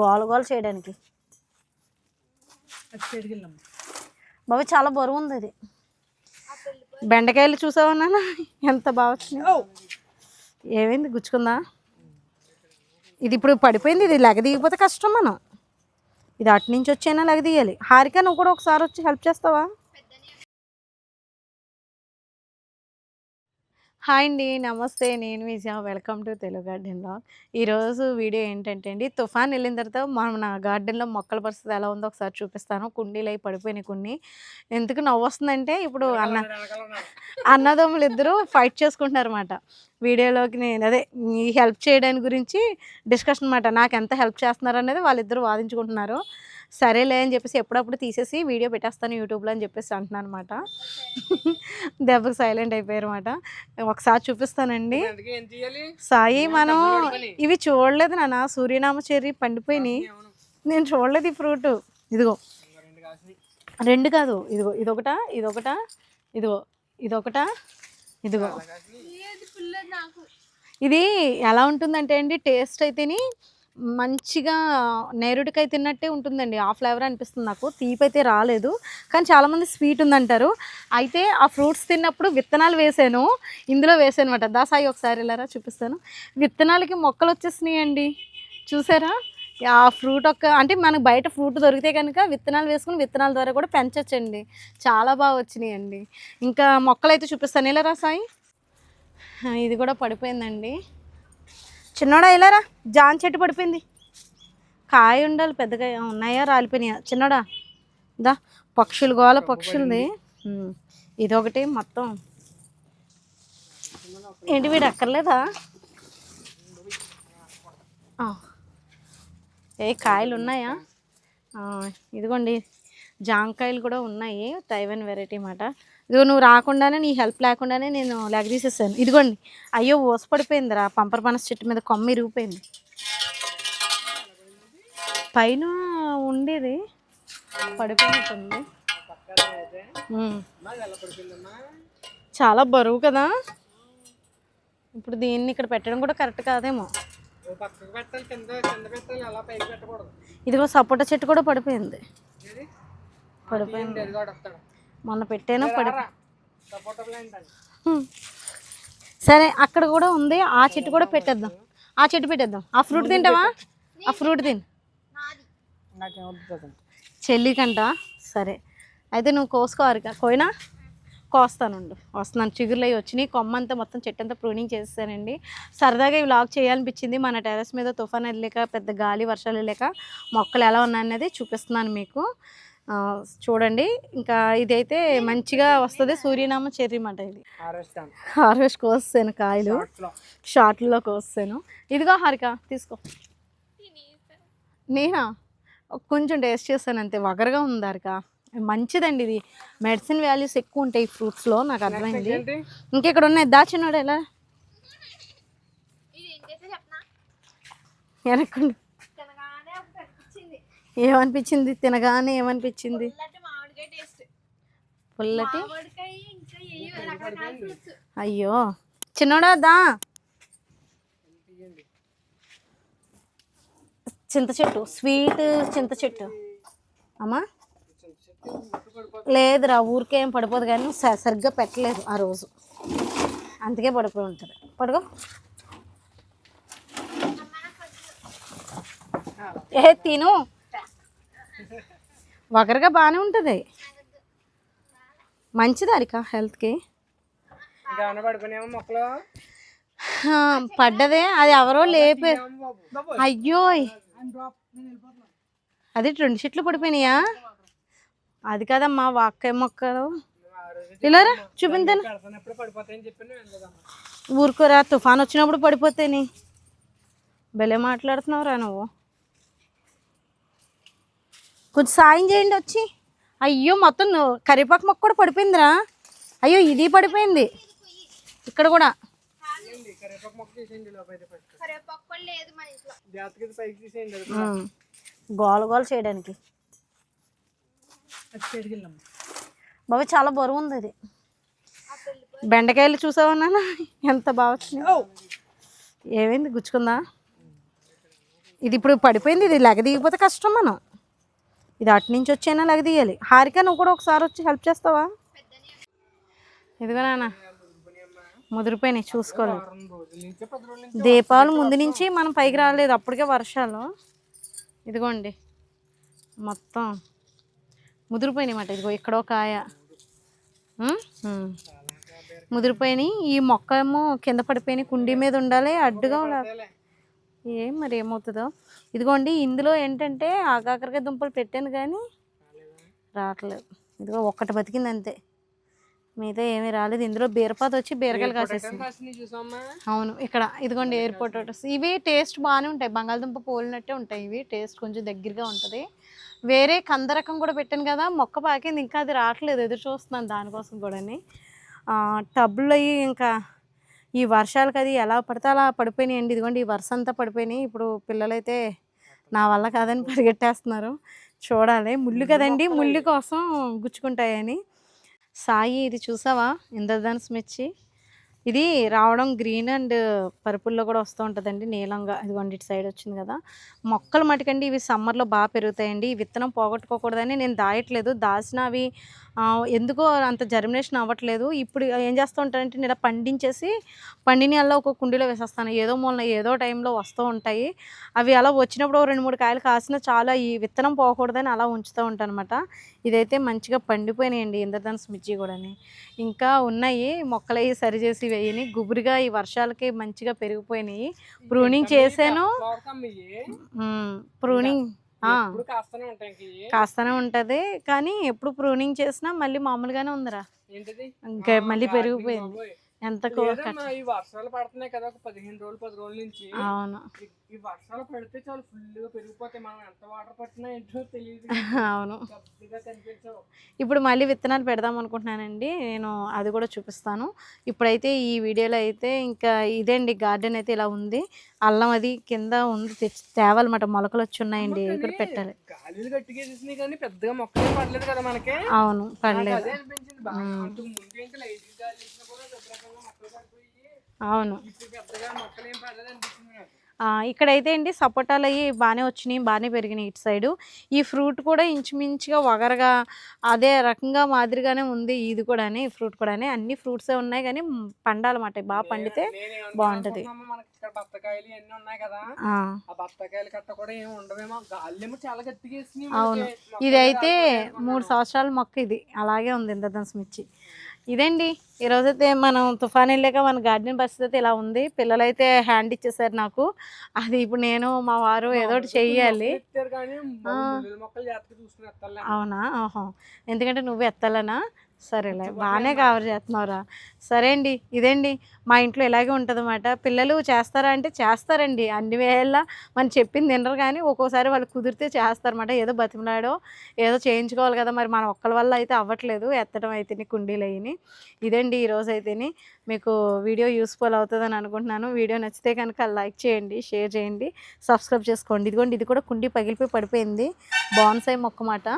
గోల గోల చేయడానికి. బాబు చాలా బరువు ఉంది అది బెండకాయలు చూసావా నాన్న? ఎంత బాగా ఏమైంది? గుచ్చుకుందా? ఇది ఇప్పుడు పడిపోయింది. ఇది లెగ దిగిపోతే కష్టం మనం. ఇది అటు నుంచి వచ్చైనా లెగ దిగాలి హారిక నువ్వు కూడా ఒకసారి వచ్చి హెల్ప్ చేస్తావా? హాయ్ అండి. నమస్తే. నేను విజయ. వెల్కమ్ టు తెలుగు గార్డెన్లో ఈరోజు వీడియో ఏంటంటే అండి తుఫాన్ వెళ్ళిన తర్వాత మన నా గార్డెన్లో మొక్కల పరిస్థితి ఎలా ఉందో ఒకసారి చూపిస్తాను. కుండీలు అయి పడిపోయినాయి కొన్ని. ఎందుకు నవ్వు వస్తుందంటే ఇప్పుడు అన్న అన్నదమ్ములు ఇద్దరు ఫైట్ చేసుకుంటున్నారు అనమాట వీడియోలోకి నేను అదే ఈ హెల్ప్ చేయడానికి గురించి డిస్కషన్ అనమాట నాకు ఎంత హెల్ప్ చేస్తున్నారు అనేది వాళ్ళిద్దరు వాదించుకుంటున్నారు. సరేలే అని చెప్పేసి ఎప్పుడప్పుడు తీసేసి వీడియో పెట్టేస్తాను యూట్యూబ్లో అని చెప్పేసి అంటున్నాను అనమాట దెబ్బకి సైలెంట్ అయిపోయారు అనమాట ఒకసారి చూపిస్తానండి. సాయి మనం. ఇవి చూడలేదు నాన్న. సూర్యనామ చెర్రీ పండిపోయినాయి. నేను చూడలేదు ఈ ఫ్రూట్. ఇదిగో. రెండు కాదు. ఇదిగో ఇదొకట ఇదొకట ఇదిగో ఇదొకట ఇదిగో. ఇది ఎలా ఉంటుందంటే అండి టేస్ట్ అయితేని మంచిగా నేరుడికాయ తిన్నట్టే ఉంటుందండి. ఆ ఫ్లేవర్ అనిపిస్తుంది నాకు. తీపి అయితే రాలేదు. కానీ చాలామంది స్వీట్ ఉందంటారు. అయితే ఆ ఫ్రూట్స్ తిన్నప్పుడు విత్తనాలు వేసాను. ఇందులో వేసాను అనమాట దాసాయి ఒకసారి ఇలారా చూపిస్తాను. విత్తనాలకి మొక్కలు వచ్చేసినాయి అండి చూసారా? ఆ ఫ్రూట్ ఒక్క అంటే మనకు బయట ఫ్రూట్ దొరికితే కనుక విత్తనాలు వేసుకుని విత్తనాల ద్వారా కూడా పెంచచ్చండి. చాలా బాగా వచ్చినాయండి. ఇంకా మొక్కలు అయితే చూపిస్తాను. ఇలా సాయి ఇది కూడా పడిపోయిందండి. చిన్నోడా ఇలారా? జాన్ చెట్టు పడిపోయింది. కాయ ఉండాలి పెద్దగా ఉన్నాయా రాలిపోయినాయా? చిన్నోడా దా పక్షులు గోల పక్షులది ఇదొకటి మొత్తం. ఏంటి వీడు అక్కర్లేదా? ఏ కాయలు ఉన్నాయా? ఇదిగోండి జాంకాయలు కూడా ఉన్నాయి తైవన్ వెరైటీ మాట. ఇదిగో నువ్వు రాకుండానే నీ హెల్ప్ లేకుండానే నేను లెగ తీసేసాను ఇదిగోండి. అయ్యో ఓస పడిపోయిందిరా పంపర పనస చెట్టు మీద కొమ్మ ఇరిగిపోయింది. పైన ఉండేది. పడిపోయినట్టుంది. చాలా బరువు కదా. ఇప్పుడు దీన్ని ఇక్కడ పెట్టడం కూడా కరెక్ట్ కాదేమో. ఇదిగో సపోటా చెట్టు కూడా పడిపోయింది. పడిపోయింది. మొన్న పెట్టాను పడి. సరే అక్కడ కూడా ఉంది. ఆ చెట్టు కూడా పెట్టేద్దాం. ఆ చెట్టు పెట్టేద్దాం. ఆ ఫ్రూట్ తింటావా? ఆ ఫ్రూట్ తిన్. నాకేం వద్దు చెల్లికంట. సరే. అయితే నువ్వు కోసుకోవారిక కోయినా? కోస్తానుండు. వస్తున్నాను చిగురులు అవి వచ్చినాయి. కొమ్మ అంతా మొత్తం చెట్టు అంతా ప్రూనింగ్ చేసేసానండి. సరదాగా ఈ వ్లాగ్ చేయాలనిపించింది. మన టెర్రస్ మీద తుఫాన్ వెళ్ళలేక పెద్ద గాలి వర్షాలు వెళ్ళాక మొక్కలు ఎలా ఉన్నాయనేది చూపిస్తున్నాను మీకు. చూడండి. ఇంకా ఇదైతే మంచిగా వస్తుంది. సూర్యనామ చెర్రీ మాట ఇది. హార్వెస్ట్ హార్వెస్ట్ కోస్తాను కాయలు. లో. షార్ట్లో కోస్తాను ఇదిగో హారిక తీసుకో. నేనా? కొంచెం టేస్ట్ చేస్తాను అంతే. వగరగా ఉంది హారిక. మంచిదండి ఇది. మెడిసిన్ వాల్యూస్ ఎక్కువ ఉంటాయి ఫ్రూట్స్లో నాకు అర్థమైంది. ఇంకెక్కడ ఉన్నాయి? దాచినోడు ఎలా? వెనక్కుండు ఏమనిపించింది? తినగానే ఏమనిపించింది? పుల్లటి అయ్యో. చిన్నోడా చింత చెట్టు. స్వీట్ చింత చెట్టు. అమ్మా. లేదురా ఊరికేం పడిపోదు కానీ సరిగ్గా పెట్టలేదు ఆ రోజు. అందుకే పడిపోయి ఉంటుంది. పడుకో. ఏ తిను. వగరగా బాగానే ఉంటుంది. మంచిది అరిక హెల్త్కి మొక్కలు. పడ్డదే అది ఎవరో లేపే. అయ్యో అది రెండు చెట్లు పడిపోయినాయా? అది కదమ్మా వాక్కాయ మొక్కలు. ఇలారా చూపించాను. ఊరుకోరా తుఫాన్ వచ్చినప్పుడు పడిపోతేని. భలే మాట్లాడుతున్నావురా నువ్వు. కొంచెం సాయం చేయండి వచ్చి. అయ్యో మొత్తం కరివేపాకు మొక్క కూడా పడిపోయిందిరా. అయ్యో ఇది పడిపోయింది. ఇక్కడ కూడా. గోల గోల చేయడానికి. బాబా చాలా బరువు ఉంది అది బెండకాయలు చూసావన్నా ఎంత బాగా ఏమైంది? గుచ్చుకుందా? ఇది ఇప్పుడు పడిపోయింది ఇది లెగ దిగిపోతే కష్టం మనం. ఇది అటు నుంచి వచ్చైనా లెగ తీయాలి? హారిక నువ్వు కూడా ఒకసారి వచ్చి హెల్ప్ చేస్తావా? ఇదిగో నాన్న ముదిరిపోయినాయి చూసుకోలేదు దీపావళి ముందు నుంచి మనం పైకి రాలేదు అప్పటికే వర్షాలు. ఇదిగోండి మొత్తం ముదిరిపోయినాయి మాట ఇదిగో ఇక్కడ కాయ ఉమ్, ముదిరిపోయినాయి. ఈ మొక్క ఏమో కింద పడిపోయినాయి కుండీ మీద ఉండాలి అడ్డుగా ఉండాలి. ఏం మరి ఏమవుతుందో? ఇదిగోండి ఇందులో ఏంటంటే ఆకాకరకాయ దుంపలు పెట్టాను కానీ రావట్లేదు. ఇదిగో ఒక్కటి బతికింది అంతే మిగతా ఏమీ రాలేదు. ఇందులో బీరపాత వచ్చి బీరకాయలు కాసేసింది చూసామా అవును ఇక్కడ ఇదిగోండి ఎయిర్ పొటాటోస్ ఇవి టేస్ట్ బాగానే ఉంటాయి. బంగాళదుంప పోలినట్టే ఉంటాయి ఇవి. టేస్ట్ కొంచెం దగ్గరగా ఉంటుంది. వేరే కంద రకం కూడా పెట్టాను కదా మొక్క పాకింది. ఇంకా అది రావట్లేదు. ఎదురు చూస్తున్నాను దానికోసం కూడాని. టబ్బులు అయ్యి ఇంకా ఈ వర్షాలకు అది ఎలా పడితే అలా పడిపోయినాయండి ఇదిగోండి ఈ వర్షం అంతా పడిపోయినాయి. ఇప్పుడు పిల్లలైతే నా వల్ల కాదని పరిగెట్టేస్తున్నారు. చూడాలి. ముళ్ళు కదండి. ముళ్ళు కోసం గుచ్చుకుంటాయని. సాయి ఇది చూసావా? ఇంద్రధనుసు మిర్చి. ఇది రావడం గ్రీన్ అండ్ పర్పుల్లో కూడా వస్తూ ఉంటుందండి. నీలంగా. ఇదిగోండి ఇటు సైడ్ వచ్చింది కదా. మొక్కలు మటుకండి ఇవి సమ్మర్లో బాగా పెరుగుతాయండి. ఈ విత్తనం పోగొట్టుకోకూడదని నేను దాయట్లేదు. దాచిన అవి ఎందుకో అంత జర్మినేషన్ అవ్వట్లేదు. ఇప్పుడు ఏం చేస్తూ ఉంటానంటే నేను పండించేసి పండిని అలా ఒక కుండీలో వేసేస్తాను. ఏదో మూలన ఏదో టైంలో వస్తూ ఉంటాయి. అవి అలా వచ్చినప్పుడు రెండు మూడు కాయలు కాసినా చాలా ఈ విత్తనం పోకూడదని అలా ఉంచుతూ ఉంటాను అనమాట ఇదైతే మంచిగా పండిపోయినాయండి ఇంద్రధనుసు మిర్చి కూడాని. ఇంకా ఉన్నాయి మొక్కలు అవి సరి చేసి వేయని. గుబురుగా ఈ వర్షాలకి మంచిగా పెరిగిపోయినాయి. ప్రూనింగ్ చేశాను. ప్రూనింగ్ కాస్తూనే ఉంటుంది. కానీ ఎప్పుడు ప్రూనింగ్ చేసినా మళ్ళీ మామూలుగానే ఉందిరా. ఇంకా మళ్ళీ పెరిగిపోయింది. ఎంత ఈ వర్షాలు పడుతున్నాయి కదా ఒక పదిహేను రోజులు పది రోజుల నుంచి. అవును. ఈ- వర్షాలు పడితే చాలా ఫుల్గా పెరిగిపోతాయి. మనం ఎంత వాటర్ పట్టినా ఏంటో తెలియదు. అవును. ఇప్పుడు మళ్ళీ విత్తనాలు పెడదాం అనుకుంటున్నానండి. నేను అది కూడా చూపిస్తాను. ఇప్పుడైతే ఈ వీడియోలో అయితే ఇంకా ఇదేండి గార్డెన్ అయితే ఇలా ఉంది. అల్లం అది కింద ఉంది తెచ్చి తేవాలన్నమాట. మొలకలు వచ్చి ఉన్నాయండి. ఇవి కూడా పెట్టాలి. గాలిలు గట్టిగా కానీ పెద్దగా మొక్కలు పడలేదు కదా మనకి. అవును పడలేదు. అవును. ఇక్కడైతే అండి సపోటాలు అవి బాగానే వచ్చినాయి బాగానే పెరిగినాయి ఇటు సైడు. ఈ ఫ్రూట్ కూడా ఇంచుమించుగా వగరగా అదే రకంగా మాదిరిగానే ఉంది. ఇది కూడా ఈ ఫ్రూట్ కూడా అన్ని ఫ్రూట్సే ఉన్నాయి కానీ పండాలన్నమాట బాగా పండితే బాగుంటది. అనుకుంటున్నామా, మనకి ఇక్కడ బత్తకాయలు ఇవన్నీ ఉన్నాయి కదా. ఆ, ఆ బత్తకాయలు కట్ట కూడా ఏమి ఉండవేమో. గాలేమో చాలా గట్టిగా వేసినాయి అవును. ఇది అయితే మూడు సంవత్సరాల మొక్క ఇది. అలాగే ఉంది ఇంద్రధనుసు మిర్చి. ఇదండి ఈరోజైతే మనం తుఫాన్ వెళ్ళాక మన గార్డెన్ పరిస్థితి అయితే ఇలా ఉంది. పిల్లలైతే హ్యాండ్ ఇచ్చేసారు నాకు. అది ఇప్పుడు నేను మా వారు ఏదో ఒకటి చెయ్యాలి. అవునా? ఎందుకంటే నువ్వు ఎత్తాలనా? సరేలే బాగానే కవర్ చేస్తున్నావురా. సరే అండి ఇదండి మా ఇంట్లో ఇలాగే ఉంటుంది అన్నమాట పిల్లలు చేస్తారా అంటే చేస్తారండి. అన్ని వేళ మనం చెప్పింది తినరు కానీ ఒక్కోసారి వాళ్ళు కుదిరితే చేస్తారన్నమాట. ఏదో బతిమలాడో ఏదో చేయించుకోవాలి కదా మరి మన ఒక్కల వల్ల అయితే అవ్వట్లేదు. ఎత్తడం అయితేనే కుండీలు అయ్యి ఇదండి ఈరోజు అయితేనే మీకు వీడియో యూస్ఫుల్ అవుతుందని అనుకుంటున్నాను. వీడియో నచ్చితే కనుక లైక్ చేయండి షేర్ చేయండి సబ్స్క్రైబ్ చేసుకోండి. ఇదిగోండి ఇది కూడా కుండీ పగిలిపోయి పడిపోయింది. బాన్సాయి మొక్క మాట